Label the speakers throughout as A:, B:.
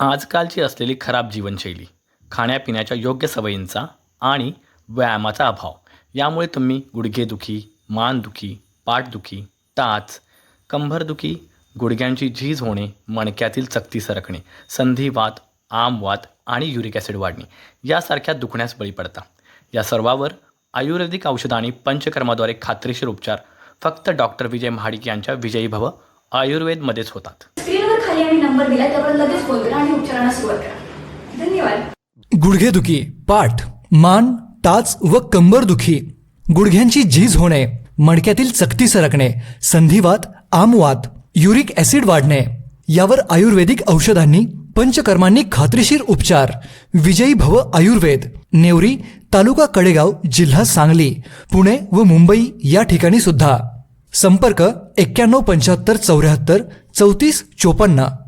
A: आजकालची असलेली खराब जीवनशैली खाण्यापिण्याच्या योग्य सवयींचा आणि व्यायामाचा अभाव. यामुळे तुम्ही गुडघेदुखी मानदुखी पाठदुखी टाच कंबरदुखी गुडघ्यांची झीज होणे मणक्यातील चकती सरकणे संधिवात आमवात आणि युरिक ॲसिड वाढणे यासारख्या दुखण्यास बळी पडता. या सर्वावर आयुर्वेदिक औषध आणि पंचकर्माद्वारे खात्रीशीर उपचार फक्त डॉक्टर विजय महाडिक यांच्या विजयी भव आयुर्वेदमध्येच होतात.
B: खाली नंबर दिला त्यावर लगेच फोन करा आणि उपचारांना सुरुवात करा. धन्यवाद.
C: गुडघेदुखी पाठ मान टाच व कंबरदुखी गुडघ्यांची झीज होणे मणक्यातील चकती सरकणे संधिवात आमवात युरिक ॲसिड वाढणे. यावर आयुर्वेदिक औषधांनी पंचकर्मांनी खात्रीशीर उपचार. विजयी भव आयुर्वेद. नेवरी तालुका कडेगाव जिल्हा सांगली पुणे व मुंबई या ठिकाणी सुद्धा संपर्क एक्क्याण्णव पंच्याहत्तर चौऱ्याहत्तर चौतीस चोपन्न.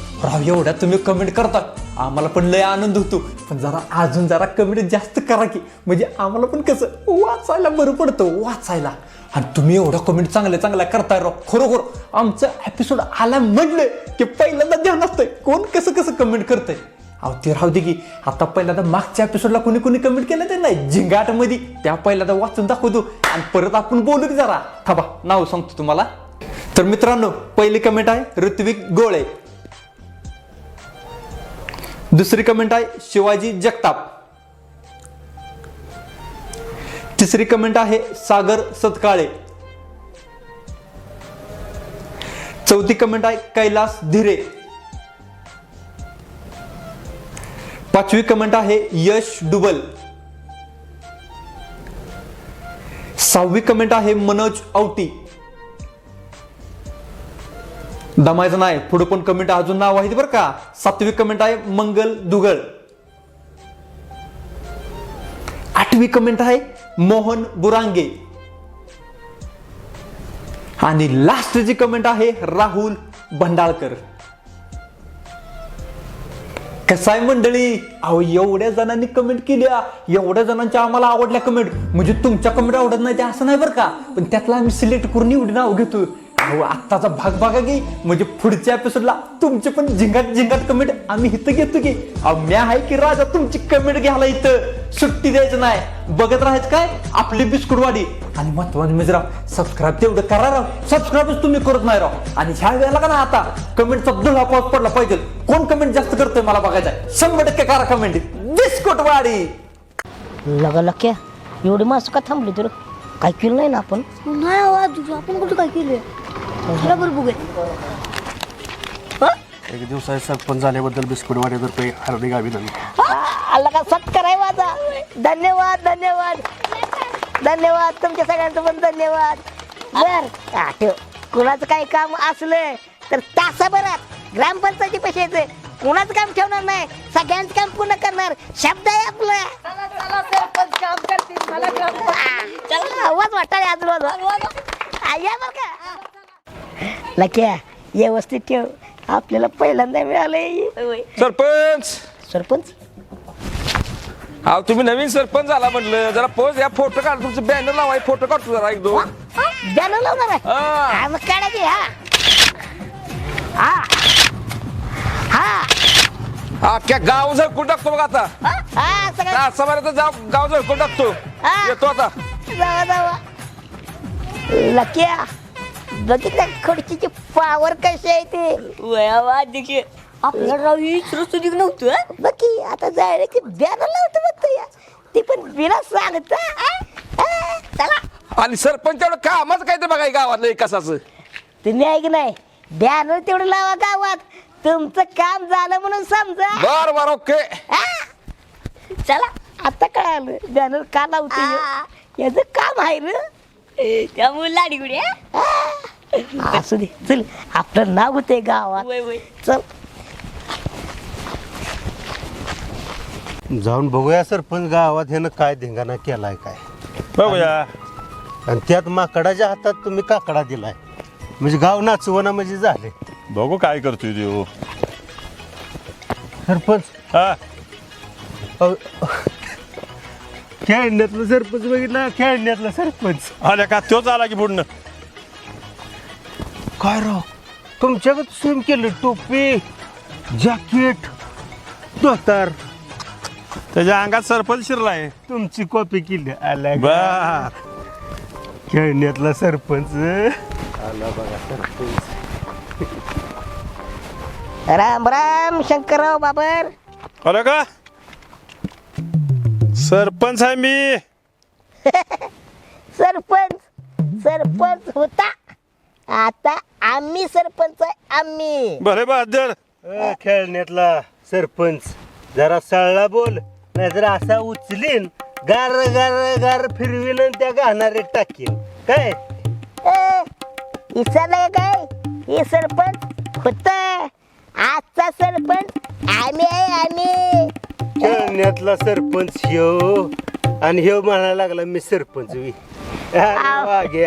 D: राव एवढ्या तुम्ही कमेंट करता आम्हाला पण लय आनंद होतो. पण जरा अजून जरा कमेंट जास्त करा की. म्हणजे आम्हाला पण कसं वाचायला बरं पडतं वाचायला. आणि तुम्ही एवढा कमेंट चांगल्या चांगल्या करताय राव. खरोखर आमचं एपिसोड आला म्हणलं की पहिल्यांदा ध्यान असतंय. कोण कसं कसं कमेंट करतंय? अहो ते राहू दे की. आता पहिल्यांदा मागच्या एपिसोडला कोणी कोणी कमेंट केलं ते नाही. झिंगाटमध्ये त्या पहिल्यांदा वाचून दाखवतो. आणि परत आपण बोलू की जरा. थांबा नाव सांगतो तुम्हाला. तर मित्रांनो पहिली कमेंट आहे ऋत्विक गोळे. दुसरी कमेंट आहे शिवाजी जगताप. तिसरी कमेंट आहे सागर सतकाळे. चौथी कमेंट आहे कैलास धीरे. पाचवी कमेंट आहे यश डुबल. सहावी कमेंट आहे मनोज औटी. दमायचं नाही. पुढे पण कमेंट अजून नाव आहेत बरं का. सातवी कमेंट आहे मंगल दुगळ. आठवी कमेंट आहे मोहन बुरांगे. आणि लास्टची कमेंट आहे राहुल भंडाळकर. कसाय आहे मंडळी? अहो एवढ्या जणांनी कमेंट केल्या. एवढ्या जणांच्या आम्हाला आवडल्या कमेंट म्हणजे तुमच्या कमेंट आवडत नाही ते असं नाही बरं का. पण त्यातला आम्ही सिलेक्ट करून निवडी नाव घेतो अहो आत्ताचा भाग बघा की. म्हणजे पुढच्या एपिसोडला तुमचे पण झिंगाट झिंगाट कमेंट आम्ही इथं घेतो की. अहो म्या आहे की राजा तुमची कमेंट घ्यायला इथं. सुट्टी द्यायचं नाही. बघत राहायचं काय? आपली बिस्कुटवाडी आणि महत्वाचं म्हणजे राव सबस्क्राईब तेवढं करा राव. सबस्क्राईबच तुम्ही करत नाही राव. आणि ह्या वेळेला का ना आता कमेंटचा धुळा पाऊस पडला पाहिजे. कोण कमेंट जास्त करतोय मला बघायचं आहे शंभर टक्के करा कमेंट. बिस्कुटवाडी
E: लगा लक्या एवढी माणसं का थांबली तर? काय केलं नाही ना आपण?
F: नाही आवाज आपण कुठं काय केलंय?
G: एक दिवसाचे सरपंच झाल्याबद्दल बिस्कुटवाडीतर्फे हार्दिक अभिनंदन
E: आला का? सत्कार आहे माझा. धन्यवाद धन्यवाद. धन्यवाद. तुमच्या सगळ्यांचं पण धन्यवाद. बर. हा, ठेव. कुणाचं काही काम असलं तर तासाभरात ग्रामपंचायती पैशाचं कुणाचं काम ठेवणार नाही? सगळ्यांचं काम पूर्ण करणार. शब्द आहे आपला. चला आवाज वाटाय अजून या बरं का. लक्या व्यवस्थित ठेव. आपल्याला पहिल्यांदा मिळालंय.
H: सरपंच!
E: सरपंच?
H: अहो तुम्ही नवीन सरपंच झाला म्हटलं जरा पोच या फोटो काढ. तुमचं बॅनर लावाय फोटो काढतो जरा एक दोन.
E: बॅनर लावणार आहे
H: हा.
E: हा, मग हा हा. हा.
H: हा. क्या गाव झळकून टाकतो बघ आता.
E: हा, हा सगळं.
H: असं तर जाव गाव झळकून टाकतो.
E: हा.
H: येतो आता.
E: जावा जावा. लक्या. बघितलं खुर्चीची पावर कशी आहे ते?
I: वयावा देखील
F: आपल्याला राव इचरू सुधीक नव्हतं हं?
E: बाकी आता जायला की बॅनर लावतो बघतो या. ती पण बिना सांगता आ, चला.
H: आणि सरपंच एवढं कामच काय ते बघा गावातलं एक कसाचं
E: तुम्ही ऐक नाही बॅनर तेवढं लावा गावात. तुमचं काम झालं म्हणून समजा.
H: बर बर ओके.
E: चला आता कळालं बॅनर का लावते ह्यो? याचं काम आहे रे
F: त्यामुळे लाडी गुडी
E: असू दे चल आपलं नाव होते गावात. चल.
I: जाऊन बघूया सरपंच गावात ह्यानं काय धिंगाणा केलाय काय.
G: बघूया.
I: आणि त्यात माकडाच्या हातात तुम्ही काकडा दिलाय. म्हणजे गाव नाचवणा म्हणजे झाले.
G: बघू काय करतोय देऊ
I: सरपंच.
G: हा?
I: अहो, खेळण्यातलं सरपंच बघितलं खेळण्यातलं सरपंच.
G: आल्या का? तोच आला की पुढनं
I: काय राव? तुमच्याकडे सेम केलं टोपी जॅकेट धोतर
G: त्याच्या अंगात सरपंच शिरलाय.
I: तुमची कॉपी केली आला का?
G: बा.
I: खेळण्यातला सरपंच. आला बघा सरपंच.
E: राम राम शंकरराव बाबर.
G: आलं का? सरपंच आहे मी.
E: सरपंच सरपंच होता. आता आम्ही सरपंच आहे आम्ही.
G: बरे बहादर
I: अ, खेळण्यातला सरपंच जरा सळला बोल नाहीतर असा उचलीन गार गार गार फिरवीन आणि त्या गाणारे टाकीन. काय?
E: ए, विसरलं का काय? हे सरपंच होत. आजचा सरपंच आम्ही आहे आम्ही
I: खेळण्यातला सरपंच ह्यो. आणि ह्यो म्हणायला लागला मी सरपंच वी अरे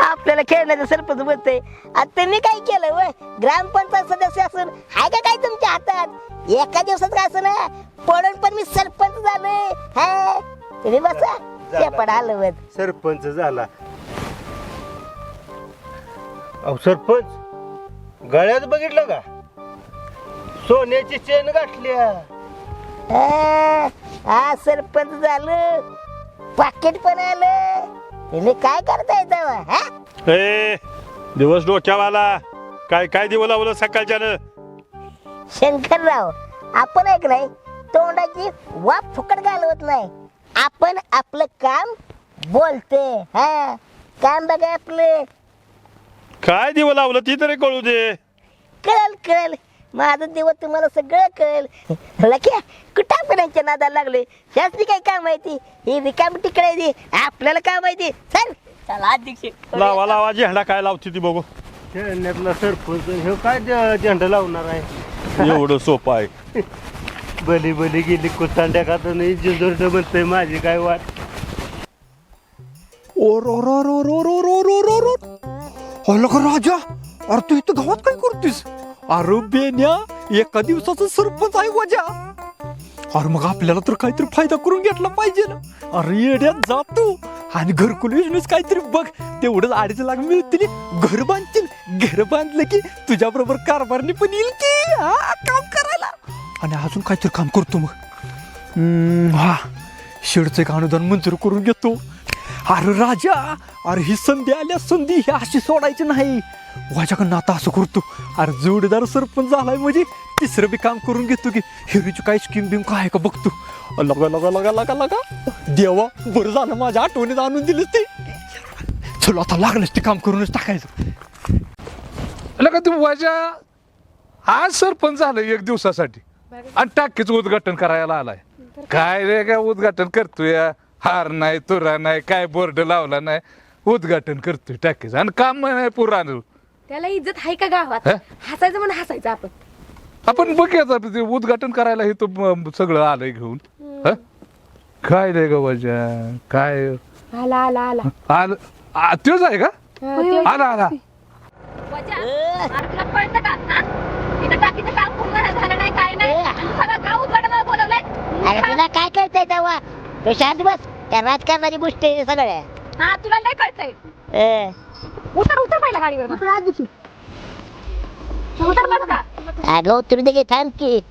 E: आपल्याला खेळण्याचं सरपंच बोलतोय आता तुम्ही काय केलं व ग्रामपंचायत सदस्य असून हाय का काय तुमच्या हातात? एका दिवसात काय असं ना? पडून पण मी सरपंच झालोय. हा? तुम्ही बसा. ते पण हलवत
I: सरपंच झाला. अहो सरपंच? गळ्यात बघितलं का? सोन्याची चेन गाठल्या
E: सरपंच झालं. पाकिट पण आलं. तुम्ही काय करताय तेव्हा हा?
G: ए दिवस डोक्यावाला काय काय दिवं लावलं सकाळच्यानं?
E: शंकरराव आपण ऐक नाही तोंडाची वाप फुकट घालवत नाही. आपण आपलं काम बोलते हा? काम बघा आपलं.
G: काय दिवं लावलं ती तरी कळू दे.
E: कळल कळल. माझं दिवस तुम्हाला सगळं कळल. लक्या कुठं आपण यांच्या नादाला लागलोय? शास्त्री काय काम माहिती ही रिकाम तिकडे ती. आपल्याला काय माहिती चल.
F: चला अध्यक्ष.
G: लावा लावा झेंडा काय लावते ती बघू.
I: खेळण्यातला सरपंच ह्यो काय ज- झेंडा लावणार आहे?
G: एवढं सोपं आहे.
I: बली बली गेली कुतांड्या खातून जिंजोरड म्हणतोय माझी काय वाट?
D: ओर ओर ओर ओर ओर ओर ओर ओर ओर. ओर का राजा अरे तू इथं गावात काय करतोस? अरे बेन्या एका दिवसाचं सरपंच आहे वजा. अरे मग आपल्याला तर काहीतरी फायदा करून घेतला पाहिजे ना. अरे येड्यात जातो तू. आणि घरकुल योजनेस काहीतरी बघ. तेवढंच अडीच लाख मिळतील. घर बांधतील. घर बांधलं की तुझ्या बरोबर पण येईल की? हा काम करायला. आणि अजून काहीतरी काम करतो मग. हा. शेडचं एक अनुदान मंजूर करून घेतो. अरे राजा अरे ही संधी आल्या संधी ही अशी सोडायची नाही. माझ्याकडनं आता असं करतो अरे जोडीदार सरपंच झालाय म्हणजे तिसरं बी काम करून घेतो की. हिरीची काय स्कीम बिम काय आहे का बघतो लगा लगा लगा लगा लगा. देवा बरं झालं माझ्या आठवणीत आणून दिलं ते. चलो आता लागलंच ते काम करूनच टाकायचं.
H: का तू वाजा आज सरपंच झालं एक दिवसासाठी. आणि टाकीच उद्घाटन करायला आलाय. काय रे काय उद्घाटन करतोय? हार नाही तुरा नाही काय बोर्ड लावला नाही. उद्घाटन करतोय टाकीच. आणि काम नाही पुराण
B: त्याला इज्जत आहे का गावात?
H: हं?
B: हसायचं म्हणून हसायचं आपण.
H: आपण बघूयात आता ते उद्घाटन करायला हे तो म- सगळं आलंय घेऊन. हं? काय रे गवाजा काय?
B: आला आला आला.
H: आलं. आ, तोच आहे का? आला आला.
B: तुला कळतं का? हा? इथं टाकीचं काम पूर्ण नाही झालं नाही काय नाही. तू सगळं गाव उघडणं बोलवलंय.
E: अरे तुला काय कळतंय तेव्हा? तो शांत बस. त्या राजकारणाची गोष्टी सगळ्या
B: हा तुला नाही कळतंय.
E: ए,
B: उतर उतर पहिला गाडीवर उतर बस का?
E: अगं उतरू दे की थांब की.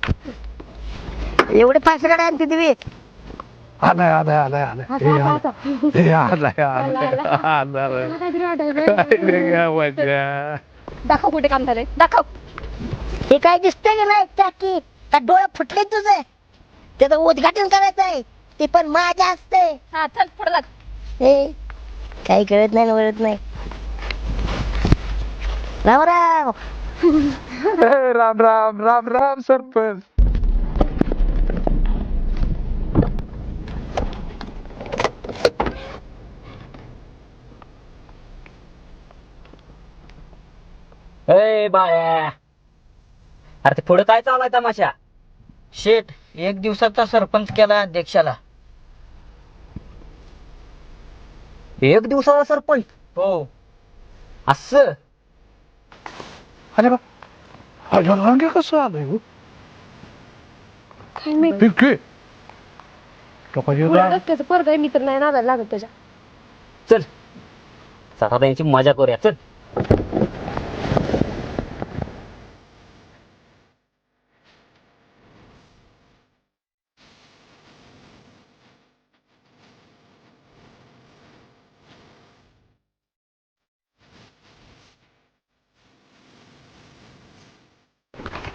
E: एवढे फास्ट गाड्या आणते तुम्ही.
H: आलाय आलाय आलाय आलाय हे आलाय. हे आलाय आलाय आलाय काय रे गवाजा
B: दाखव कुठे काम झालंय. दाखव.
E: हे काय दिसतंय की नाही? टाकी का डोळे फुटले तुझे. त्याचं उद्घाटन करायचं आहे. ते पण माझ्या हस्ते.
B: हा चल पुढे लाग
E: हे काही कळत नाही न वळत नाही. राम राम
H: ए, राम राम राम राम सरपंच
J: अय बाया. अरे ते पुढे काय चालाय तमाशा? शेठ एक दिवसाचा सरपंच केला अध्यक्षाला. एक दिवसाचा सरपंच? हो. असं?
H: अरे बा अरे रांगे कसं आलंय हो?
F: काय माहीत?
H: पिंकी लोकांची रांग-
F: त्याचं पोरग आहे मी तर नाही नादायला लागत त्याच्या.
J: चल चला त्यांची मजा करूया चल.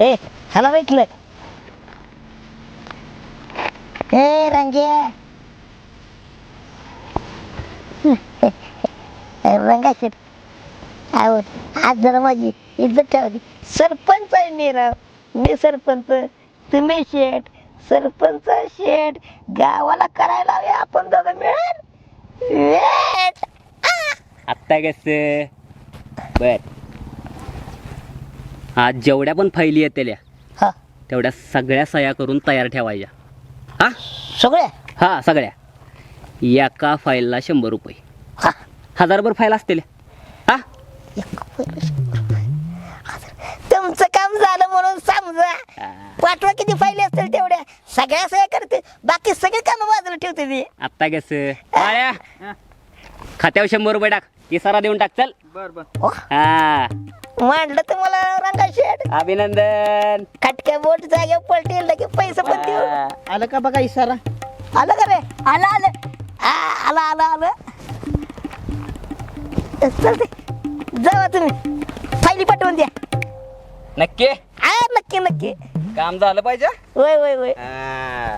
E: ए ह्याला भेटलं ए रंगे रंगा शेट आहो आज जरा माझी इज्जत ठेवली सरपंच आहे मी राव मी सरपंच तुम्ही शेठ सरपंच शेठ गावाला करायला हवे आपण दोघं मिळेल
J: आत्ता कस बर आज जेवढ्या पण फाईली येतेल्या
E: हा.
J: तेवढ्या सगळ्या सह्या करून तयार ठेवायच्या. हा?
E: सगळे
J: हा सगळ्या. एका फाईलला शंभर रुपये.
E: हा.
J: हजारभर फाईल असतील. हा?
E: तुमचं काम झालं म्हणून समजा. पाठवा किती फायली असतील तेवढ्या. सगळ्या सगळ्या करते. बाकी सगळे काम बाजूला ठेवते मी.
J: आत्ता कस खात्यावर शंभर रुपये टाक. इसारा देऊन टाक चल.
E: ओ,
J: हा.
E: मांडलं तुम्हाला रंगा शेड
J: अभिनंदन.
E: खटक्या बोट जागेवर पलटेल की पैसे पण देऊ.
J: आलं का बघा इसारा
E: आलं का रे? आलं आलं. आ, आलं आलं आलं. चालते जावा तुम्ही. फायली पाठवून द्या.
J: नक्की?
E: आ नक्की नक्की.
J: काम झालं पाहिजे?
E: होय होय होय
J: हा.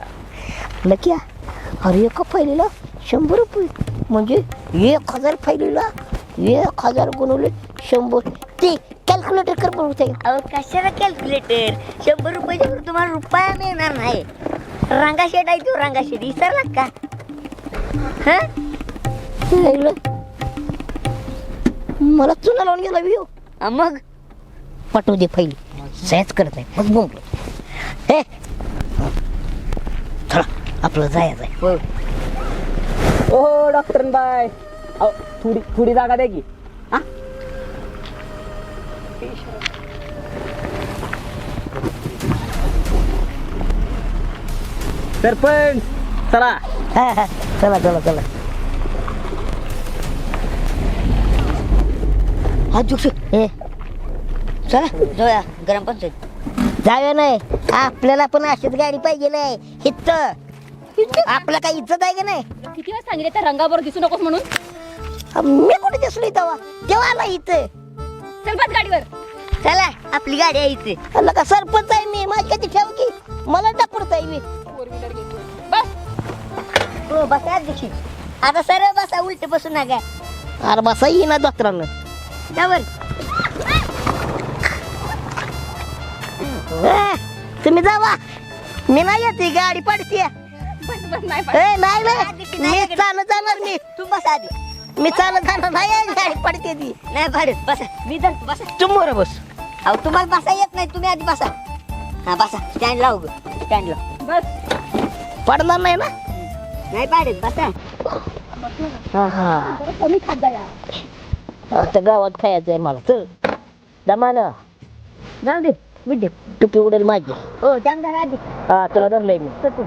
E: नक्की आ. अरे एका फायलीला शंभर रुपये. म्हणजे एक हजार फायलीला एक हजार गुणवले शंभर. ते कॅल्क्युलेटर कर बघू अहो कशाला कॅल्क्युलेटर शंभर रुपयाच्या वर तुम्हाला रुपया मिळणार नाही. रंगाशेट आहे तो रंगाशेट विसरला का? हा? मला चुना लावून गेला वियो मग? पाठवू दे फाईली. सहज करत नाही. मग बोंबलो हे. चला आपलं जायचं आहे हो.
J: ओ डॉक्टर बाय. अहो, थोडी थोडी जागा द्या की. सरपंच चला.
E: हा हा चला चला. चला हा जुक्स हे चला जाऊया. गरम पंचायत जाऊया नाही. आपल्याला पण अशीच गाडी पाहिजे नाही. हित आपलं काही इज्जत आहे का नाही?
B: किती वेळा सांगितले त्या रंगावर दिसू नकोस म्हणून?
E: मी कुठे दिसलो तेव्हा तेव्हा आला इथं.
B: चल बस गाडीवर.
E: चला आपली गाडी आहे इथे. अल्ला का सरपंच आहे मी. माझी कधी ठेव की. मला टाकूरत आहे मी. हो बसा दिवशी. आता सरळ बसा उलट बसू नका. अरे बसा येईना ना त्यावर तुम्ही जावा मी नाही येते गाडी पडते
B: बस बस नाही
E: ए, नाही नाही मी चालत जाणार मी तू बस आधी. मी चालत जाणार नाही गाडी पडते ती. नाही पडत बसा. मी धरतो बसा. तुम्ही बस. अहो तुम्हाला बसा येत नाही तुम्ही आधी बसा. हा बसा. स्टँड लावू स्टँड लाव
B: बस.
E: पडणार नाही ना? नाही पाडत बसा. हा हा.
B: कमी खात जा
E: आता गावात खायचं आहे मला चल. दमानं. जाऊ दे विद्य टुपी उडेल माझी. हो चांगला हा तुला धरलंय मी. चल तू.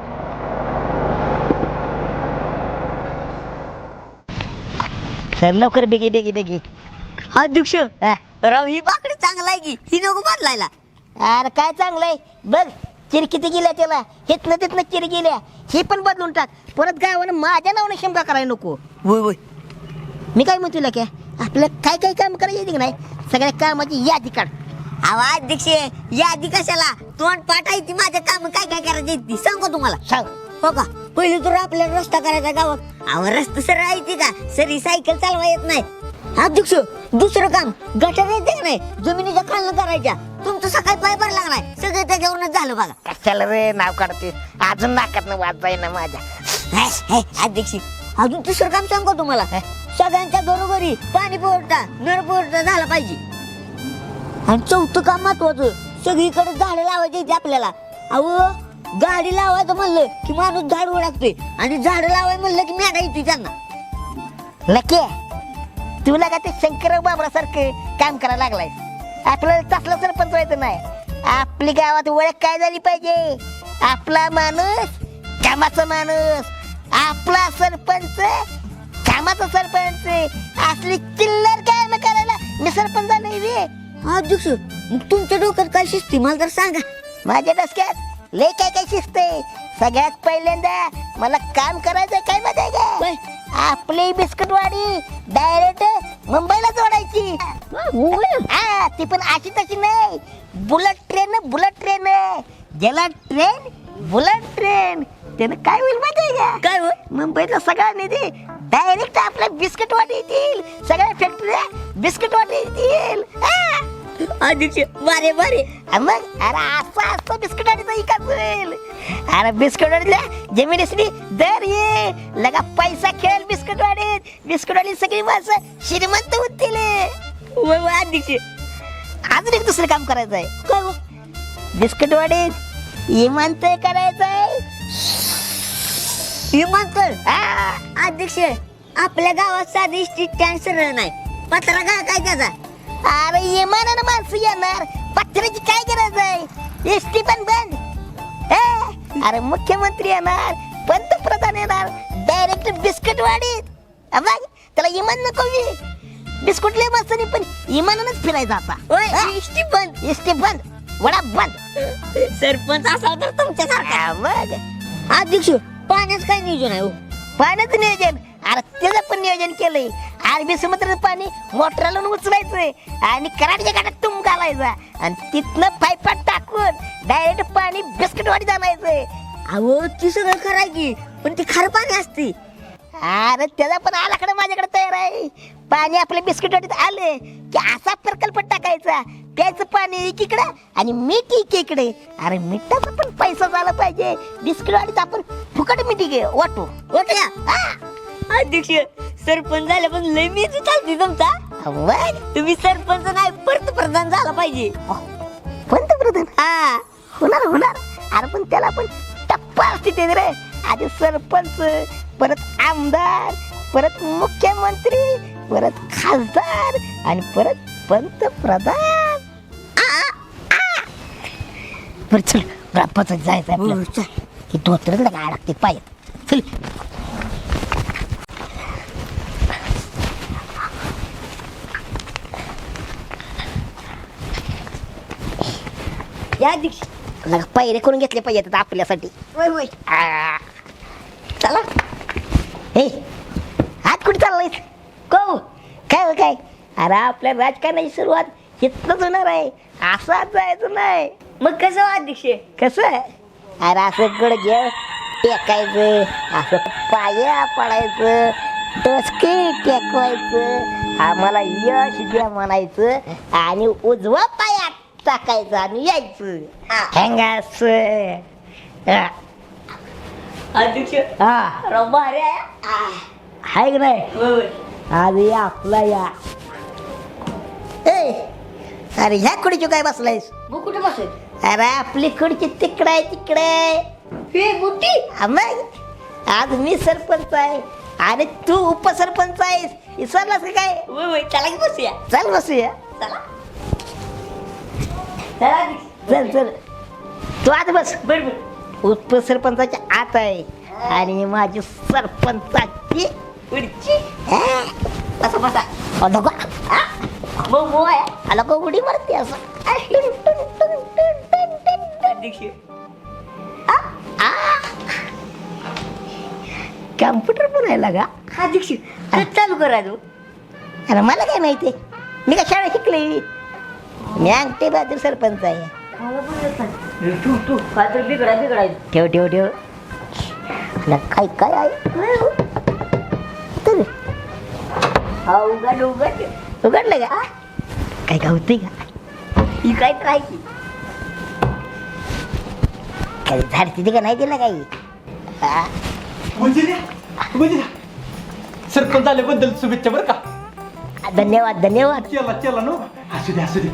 E: सर लवकर बेगी बेगी बेगी. हा दुक्ष. राव ही बाकडी चांगला आहे की? ही नको बदलायला अरे काय चांगलं आहे? बघ. चिर किती गेल्या त्याला. हेतनं तिथनं चिर गेल्या. हे पण बदलून टाक. परत गावानं माझ्या नावाने शंका करायला नको. होय होय मी काय म्हणतो तुला काय आपलं काय काय काम करायचं की नाही? सगळ्या कामाची यादी काढ.
F: अहो अध्यक्ष यादी कशाला? तोंड पाठ आहे ती माझ्या काम. काय काय करायची ती? सांगू तुम्हाला?
E: सांग.
F: हो का? पहिले तर आपल्याला रस्ता करायचा गावात. अहो रस्ता सरळ आहे ती का? सरी सायकल चालवा येत नाही. अध्यक्ष दुसरं काम. गटर येते का नाही? जमिनीच्या खालनं करायच्या. तुमचं सकाळी पाय भरला नाही सगळं त्याच्यावरूनच झालं बघा.
E: कशाला रे नाव काढते अजून नाकात वाद ना माझ्या.
F: हे, हे, अध्यक्ष अजून तिसरं काम सांगू तुम्हाला? सगळ्यांच्या घरोघरी पाणी पुरवठा नळ पुरवठा झाला पाहिजे. आणि चौथं काम महत्वाचं सगळीकडे झाडं लावायची आहेत आपल्याला. अहो गाडी लावायचं म्हणलं की माणूस झाड ओळखतोय आणि झाडं लावायचं म्हणलं की मेढा येतोय त्यांना.
E: नक्की. तुला का ते शंकर बाबरासारखं काम करायला लागलाय आपल्याला तसलं सरपंच व्हायचं नाही. आपली गावात ओळख काय झाली पाहिजे? आपला माणूस कामाचा माणूस. आपला सरपंच कामाचा सरपंच. असली चिल्लर काय न करायला मी सरपंच नाही रे.
F: अध्यक्ष मग तुमच्या डोक्यात काय शिस्ती मला तर सांगा.
E: माझ्या डोसक्यात लय काय काय शिकते सगळ्यात पहिल्यांदा मला काम करायचं काय माहिती आहे? का? आपली बिस्किट वाडी डायरेक्ट मुंबईला? जोडायची हा ती पण अशी तशी नाही. Bullet train bullet train. ज्याला ट्रेन बुलेट ट्रेन. त्यानं काय होईल माहिती आहे का?
F: काय होय?
E: मुंबईतला सगळा निधी डायरेक्ट आपल्या बिस्किट वाटी येतील सगळ्या फॅक्टऱ्या बिस्किट वाटी येतील.
F: अध्यक्ष बारे बारे
E: आ मग? अरे असं असतं बिस्किटाडीचा विकास होईल अरे बिस्किटवाडीला जमिनीसनी दर ये. लगा पैसा खेळ बिस्किटवाडीत बिस्किटवाडी सगळी माणसं श्रीमंत होतील
F: वय वय अध्यक्ष
E: अजून एक दुसरं काम करायचं आहे.
F: काय हो?
E: बिस्किटवाडीत इमानतय करायचं आहे.
F: विमानतळ
E: हा.
F: अध्यक्ष आपल्या गावात साधी स्ट्रीट स्टँड सरळ नाही. पत्रा काय काय त्याचा?
E: अरे इमानानं माणसं येणार. पत्र्याची काय गरज आहे? एस टी पण बंद? अरे मुख्यमंत्री येणार पंतप्रधान येणार डायरेक्ट बिस्किट वाढीत. बघ त्याला इमान नको बिस्कुट लय मस्त नाही पण इमानानच फिरायचं आता?
F: एसटी बंद.
E: एसटी बंद. वडा बंद.
F: सरपंच असा तर तुमच्यासारखा.
E: बघ
F: अध्यक्ष पाण्याचं काय नियोजन आहे हो?
E: पाण्याचं नियोजन? अरे त्याचं पण नियोजन केलंय. अरबी समुद्राचं पाणी मोटराला उचलायचंय. आणि कराडच्या घाटात तुम घालायचा. आणि तिथनं पाईपात टाकून डायरेक्ट पाणी बिस्किट वाटी जाणायचंय.
F: अहो ती सगळं कराय की पण ती खार पाणी असते.
E: अरे त्याचा पण आलाकडे माझ्याकडे तयार आहे. पाणी आपल्या बिस्किट वाटीत आले की असा प्रकल्प टाकायचा. प्यायचं पाणी एकीकडे आणि मीठ एकीकडे. अरे मिठाचा पण पैसा झाला पाहिजे. बिस्किट वाटीत आपण फुकट मिठी घे वाटू.
F: ओके अध्यक्ष सरपंच झाल्यापासून लय मी चालते तुमचा. तुम्ही सरपंच नाही पंतप्रधान झाला पाहिजे.
E: पंतप्रधान? हा. होणार होणार. अरे पण त्याला पण टप्पा असते ते रे. आधी सरपंच परत आमदार परत मुख्यमंत्री परत खासदार आणि परत पंतप्रधान. बरं चल ग्रामपंचायत जायचं
F: हो,
E: आपल्याला की धोतर काय लागते पायात चल. लगा पैरे करून घेतले पाहिजेत आता आपल्यासाठी.
F: वय
E: आ. चला. हे हात कुठे चाललाय को काय हो काय? अरे आपल्या राजकारणाची सुरुवात इथनच होणार आहे असं जायचं नाही.
F: मग कसं हो अध्यक्ष
E: कसं अरे असं गड घे टेकायचं. असं पाया पडायचं. डोसके टेकवायचं. आम्हाला यश द्या म्हणायचं. आणि उजवा पाया टाकायचं आणि यायचं हँगास
F: अध्यक्ष
E: हा
F: राव भारी आहे
E: हाय की नाही आज या आपला या ए अरे ह्या खुर्ची काय बसलायस
F: मग कुठे बसेल
E: अरे आपली खुर्ची तिकडे आहे तिकडे
F: हे मोठी
E: हा मग आज मी सरपंच आहे आणि तू उपसरपंच आहेस विसरलास का काय
F: वय चला की बसूया
E: चल बसूया
F: चला चला.
E: चल चल. तू आत बस.
F: बर
E: आत आहे. आणि माझी सरपंचाची
F: उडची?
E: हा,
F: बसा बसा.
E: अलो का हा?
F: मग मग आहे?
E: आला का उडी मारते असं. आ, टुन, टुन, टुन, टुन, टुन, टुन, टुन.
F: अध्यक्ष
E: कॅम्प्युटर पण आहे लागा
F: अध्यक्ष तर चालू करा तू
E: अरे मला काय माहिती? मी काय शाळा शिकले? मी अंगठे बहादूर सरपंच आहे.
F: तू तू काय तर बिघडाय बिघडाय
E: ठेव ठेव. ठेव काय काय आहे? तर
F: हा उघड. उघड
E: उघडलं का? काय गावते का?
F: ही काय तर आहे की
E: काय झाड तिथे का नाही दिलं काही? हा?
D: सरपंच आल्याबद्दल शुभेच्छा बरं का.
E: धन्यवाद धन्यवाद.
D: केला केला नो असू दे असू दे.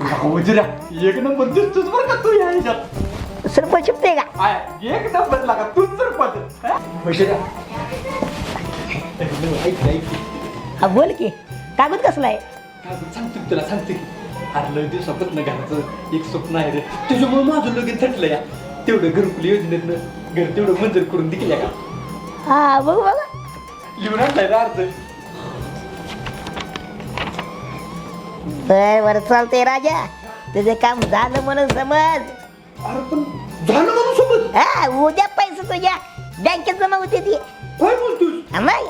D: एक नंबर दिसतोच बरं का तू या ह्याच्यात.
E: सरपंच शिकते का?
D: आय, एक नंबर लागा. तू हा? ऐक ऐक
E: हा बोल की. कागद कसला आहे?
D: सांगतो की तुला सांगतो की. अरे लय दिवसापासून घराचं एक स्वप्न आहे रे. त्याच्यामुळे माझं लगीन थटलं या. तेवढं घरकुल योजनेतनं घर तेवढं मंजूर करून दिल्या का?
E: हा बघू बघा.
D: लिहून आणलाय रे अर्ज.
E: बर बरं चालतंय राजा. तुझं काम झालं म्हणून समज.
D: अरे पण झालं म्हणून सोबत
E: हा उद्या पैसे तुझ्या बँकेत जमा होते ती.
D: काय बोलतोस?
E: हा, मग.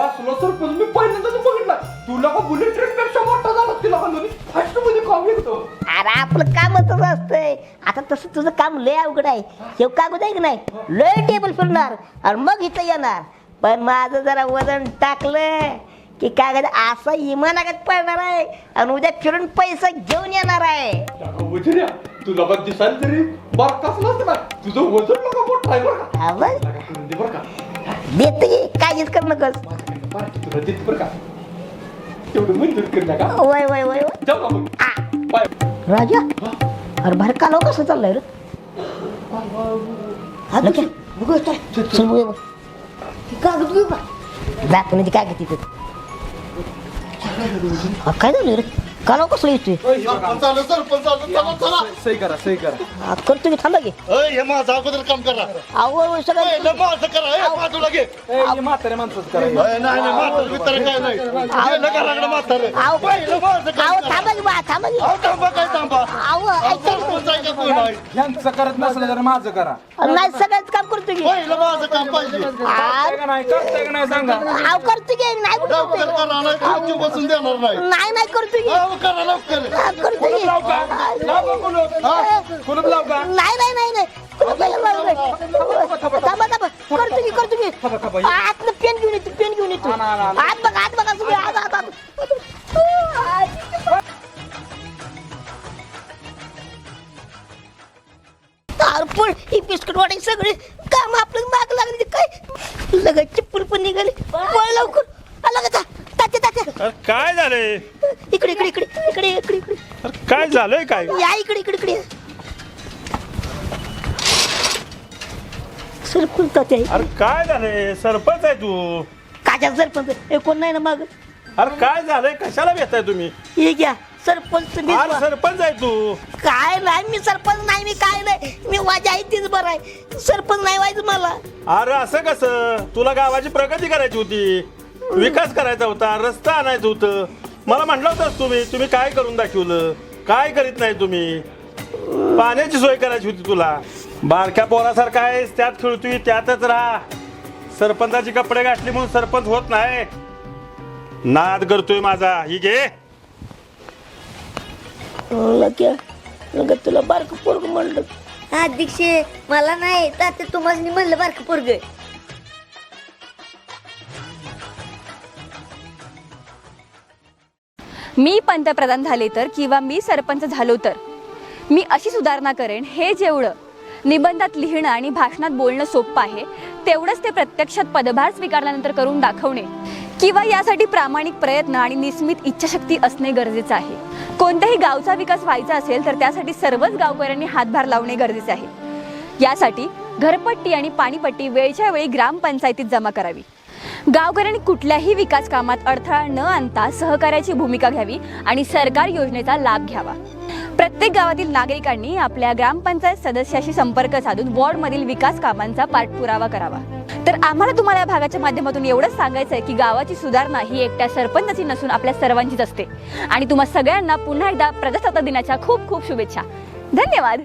D: असलं सरपंच मी पहिल्यांदाच बघितला. तुला का बुलेट ट्रेन पेक्षा मोठा झाला तिला का मी फास्टमध्ये काम येतो?
E: अरे आपलं काम तसं असतंय. आता तसं तुझं काम लय अवघड आहे. हे कागद आहे की नाही? लय टेबल फिरणार. आणि मग इथं येणार. पण माझं जरा वजन टाकलं. की कागद असा इमानागत पडणार आहे आणि उद्या फिरून पैसा घेऊन येणार आहे.
D: वजिऱ्या तुला का दिसायला तरी ना तुझं वजन मोठं आहे बरं का.
E: बघ.
D: लागा करून दे बरं का.
E: देत की काळजीच करू नकोस.
D: माझ्याकडनं बारकी तुला देत बरं का. तेवढं मंजूर कर का.
E: वय वय वय वय.
D: जाऊ का मग.
E: आ,
D: बाय.
E: राजा अरे बाहेर कालव कसं चाललंय रे? हा नक्की बघू चल चल. बघू बघ.
F: कागद घेऊ का
E: जात म्हणजे काय घेते तिथं हा, काय झालं रे कालव कसं येतोय
D: सही करा सही करा.
E: हा, करतो की थांबा की.
I: हे माझं अगोदर काम करा.
E: अहो सगळं
I: माझं करा हे बाजूला घे
D: म्हातारे माणसंच करायचं
I: नाही नाही म्हातारं बितारं काय नाही. हे नका म्हातारं. पहिलं माझं काम
E: अहो
I: करा.
E: थांबा की बा थांबा की.
I: अहो, थांबा काय थांबा?
E: अहो ऐका.
I: सरपंच आहे का कोण आहे?
H: करत नसलं तर माझं करा.
E: नाही सगळंच काम करतो की.
I: पहिलं माझं काम पाहिजे.
E: आ,
H: का नाही? करताय का नाही? सांगा.
E: अहो करतो की. नाही कुठं करतोय?
I: करा नाही बसून देणार नाही.
E: नाही नाही करतो की.
I: अहो, करा लवकर.
E: हा, करतो की
H: लाव का? लाव का कुलूप? कुलूप लाव का?
E: नाही नाही नाही नाही? थांबा थांबा करतो की करतो की. पेन घेऊन येतो पेन घेऊन येतो. आत बघा आत बघा तुम्ही आत आत आत. तारपळ ही बिस्किट वाटाय सगळे. काम आपलं माग लागले ते काय? लगत चिप्पूल पण निघाले. पळ लवकर. आला का तात्या तात्या.
G: अरे काय झालंय?
E: इकडे इकडे इकडे इकडे इकडे इकडे.
G: अरे काय झालंय काय?
E: या इकडे इकडे इकडे. सरपंच तात्या आहे.
G: अरे काय झालंय? सरपंच आहे तू.
E: काच्या सरपंच हे कोण नाही ना माग?
G: अरे काय झालंय? कशाला भेटताय तुम्ही?
E: हे घ्या. सरपंच मी
G: अरे सरपंच आहे तू.
E: काय नाही मी सरपंच नाही मी काय नाही. मी वाजा आहे तीच बरं आहे. सरपंच नाही व्हायचं मला.
G: अरे असं कसं? तुला गावाची प्रगती करायची होती. विकास करायचा होता रस्ता आणायचं होतं. मला म्हटलं होतं तुम्ही तुम्ही काय करून दाखवलं? काय करीत नाही तुम्ही? पाण्याची सोय करायची होती तुला. बारक्या पोरासारखा आहेस त्यात खेळतोय त्यातच राहा. सरपंचाची कपडे घातली म्हणून सरपंच होत नाही. नाद करतोय माझा. ही घे.
E: लग्या तुला बारक पोरग म्हणलं.
F: अध्यक्ष मला नाही तात्या तुम्हाला म्हणलं बारक पोरग.
B: मी पंतप्रधान झाले तर किंवा मी सरपंच झालो तर? मी अशी सुधारणा करेन हे जेवढं निबंधात लिहिणं आणि भाषणात बोलणं सोपं आहे तेवढंच ते प्रत्यक्षात पदभार स्वीकारल्यानंतर करून दाखवणे किंवा यासाठी प्रामाणिक प्रयत्न आणि निस्मित इच्छाशक्ती असणे गरजेचं आहे. कोणत्याही गावचा विकास व्हायचा असेल तर त्यासाठी सर्वच गावकऱ्यांनी हातभार लावणे गरजेचे आहे. यासाठी घरपट्टी आणि पाणीपट्टी वेळच्या वेळी ग्रामपंचायतीत जमा करावी. गावकऱ्यांनी कुठल्याही विकास कामात अडथळा न आणता सहकार्याची भूमिका घ्यावी आणि सरकार योजनेचा लाभ घ्यावा. प्रत्येक गावातील नागरिकांनी आपल्या ग्रामपंचायत सदस्याशी संपर्क साधून वॉर्डमधील विकास कामांचा पाठपुरावा करावा. तर आम्हाला तुम्हाला या भागाच्या माध्यमातून एवढंच सांगायचं आहे की गावाची सुधारणा ही एकट्या सरपंचाची नसून आपल्या सर्वांचीच असते. आणि तुम्हा सगळ्यांना पुन्हा एकदा प्रजासत्ताक दिनाच्या खूप खूप शुभेच्छा. धन्यवाद.